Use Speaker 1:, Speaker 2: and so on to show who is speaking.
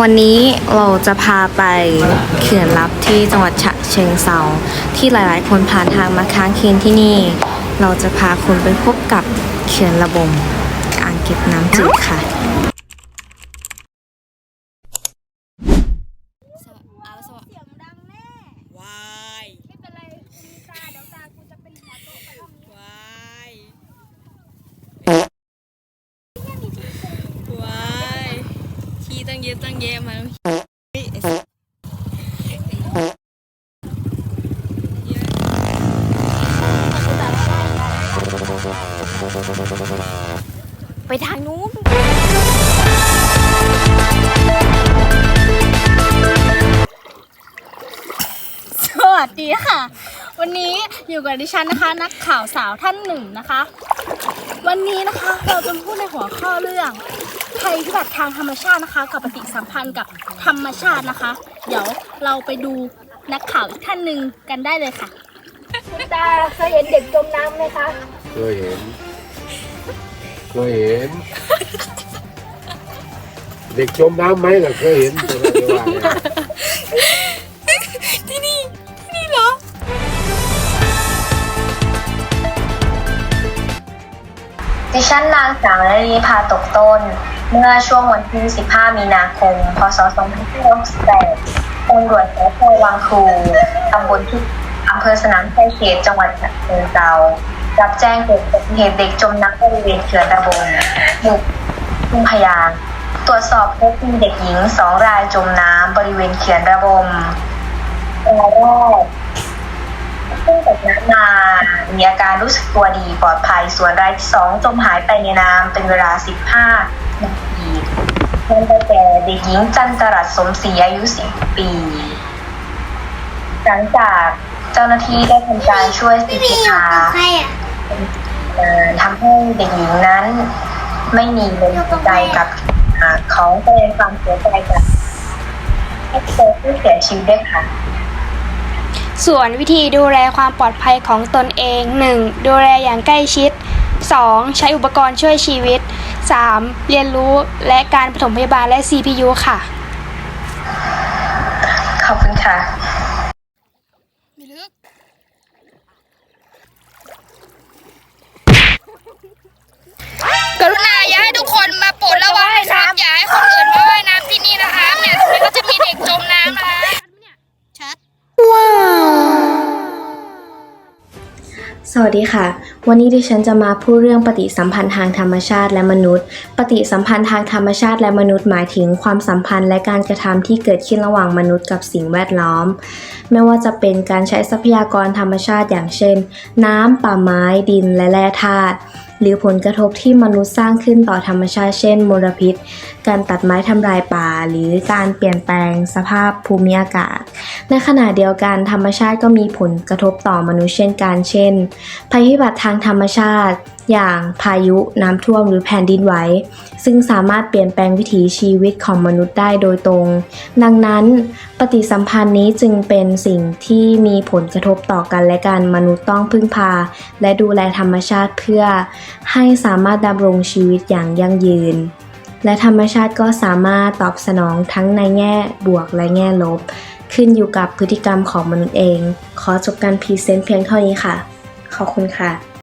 Speaker 1: วันนี้เราจะพาไปเขื่อนลับที่จังหวัดฉะเชิงเซาที่หลายๆ คนผ่านทางมาค้างคืนที่นี่ เราจะพาคุณไปพบกับเขื่อนระบมอ่างเก็บน้ำจืดค่ะ
Speaker 2: เสียงดังแน่
Speaker 3: วาย
Speaker 2: ไม่เป็นไรมีตาเดี๋ยวตากูจะเป็นหัวโตไปทำนี้
Speaker 3: วายวายที่ ตั้งเยอะตั้งแยะมาไป
Speaker 1: ทางนู้น
Speaker 2: สวัสดีค่ะ วันนี้อยู่กับดิฉันนะคะ นักข่าวสาวท่านหนึ่งนะคะ วันนี้นะคะเราจะพูดในหัวข้อเรื่องภัยพิบัติทางธรรมชาตินะคะ กับปฏิสัมพันธ์กับธรรมชาตินะคะ เดี๋ยวเราไปดูนักข่าวอีกท่านหนึ่งกันได้เลยค่ะคุณตาเคยเห็นเด็กจมน้ำไหมคะ
Speaker 4: เคยเห็นเคยเห็น เด็กจมน้ำไหมล่ะเคยเห็นแต่เราจะว่า
Speaker 5: ดิฉันนางสาวนรีพาตกต้น เมื่อช่วงวันที่ 15 มีนาคม พศ 2568ตำรวจสพวังครูตำบลที่อำเภอสนามชัยเขตจังหวัดฉะเชิงเทรารับแจ้งเกิดอุบัติเหตุเด็กจมน้ำบริเวณเขื่อนระบงหมู่ทุ่งพยางตรวจสอบพบมีเด็กหญิงสองรายจมน้ำบริเวณเขื่อนระบมรายแรก ซึ่งจากนั้นมา มีอาการรู้สึกตัวดีปลอดภัย ส่วนรายที่สองจมหายไปในน้ำเป็นเวลา 15นาทีนั่นได้แก่เด็กหญิงจันจรัสสมศรีอายุ 10 ปี หลังจากเจ้าหน้าที่ได้ทำการช่วยสิทธาทำให้เด็กหญิงนั้น ไม่มีลมหายใจกับอ่าเขาแสดงความเสียใจกับครอบครัวผู้เสียชีวิตด้วยค่ะ
Speaker 6: ส่วนวิธีดูแลความปลอดภัยของตนเอง 1. ดูแลอย่างใกล้ชิด 2. ใช้อุปกรณ์ช่วยชีวิต 3. เรียนรู้และการปฐมพยาบาลและ CPU ค่ะ
Speaker 5: ขอบคุณค่ะ
Speaker 3: กรุณาอย่าให้ทุกคนมา
Speaker 1: สวัสดีค่ะ วันนี้ดิฉันจะมาพูดเรื่องปฏิสัมพันธ์ทางธรรมชาติและมนุษย์ ปฏิสัมพันธ์ทางธรรมชาติและมนุษย์หมายถึงความสัมพันธ์และการกระทำที่เกิดขึ้นระหว่างมนุษย์กับสิ่งแวดล้อม ไม่ว่าจะเป็นการใช้ทรัพยากรธรรมชาติอย่างเช่น น้ำป่าไม้ดินและแร่ธาตุ หรือผลกระทบที่มนุษย์สร้างขึ้นต่อธรรมชาติเช่น มลพิษ การตัดไม้ทำลายป่า หรือการเปลี่ยนแปลงสภาพภูมิอากาศ ในขณะเดียวกันธรรมชาติก็มีผลกระทบต่อมนุษย์เช่นกัน เช่น ภัยพิบัติทางธรรมชาติ อย่างพายุน้ำท่วมหรือแผ่นดินไหว ซึ่งสามารถเปลี่ยนแปลงวิถีชีวิตของมนุษย์ได้โดยตรง ดังนั้น ปฏิสัมพันธ์นี้จึงเป็นสิ่งที่มีผลกระทบต่อกันและกันมนุษย์ต้องพึ่งพา และดูแลธรรมชาติเพื่อให้สามารถดำรงชีวิตอย่างยั่งยืน และธรรมชาติก็สามารถตอบสนองทั้งในแง่บวกและแง่ลบ ขึ้นอยู่กับพฤติกรรมของมนุษย์เอง ขอจบการพรีเซนต์เพียงเท่านี้ค่ะ ขอบคุณค่ะ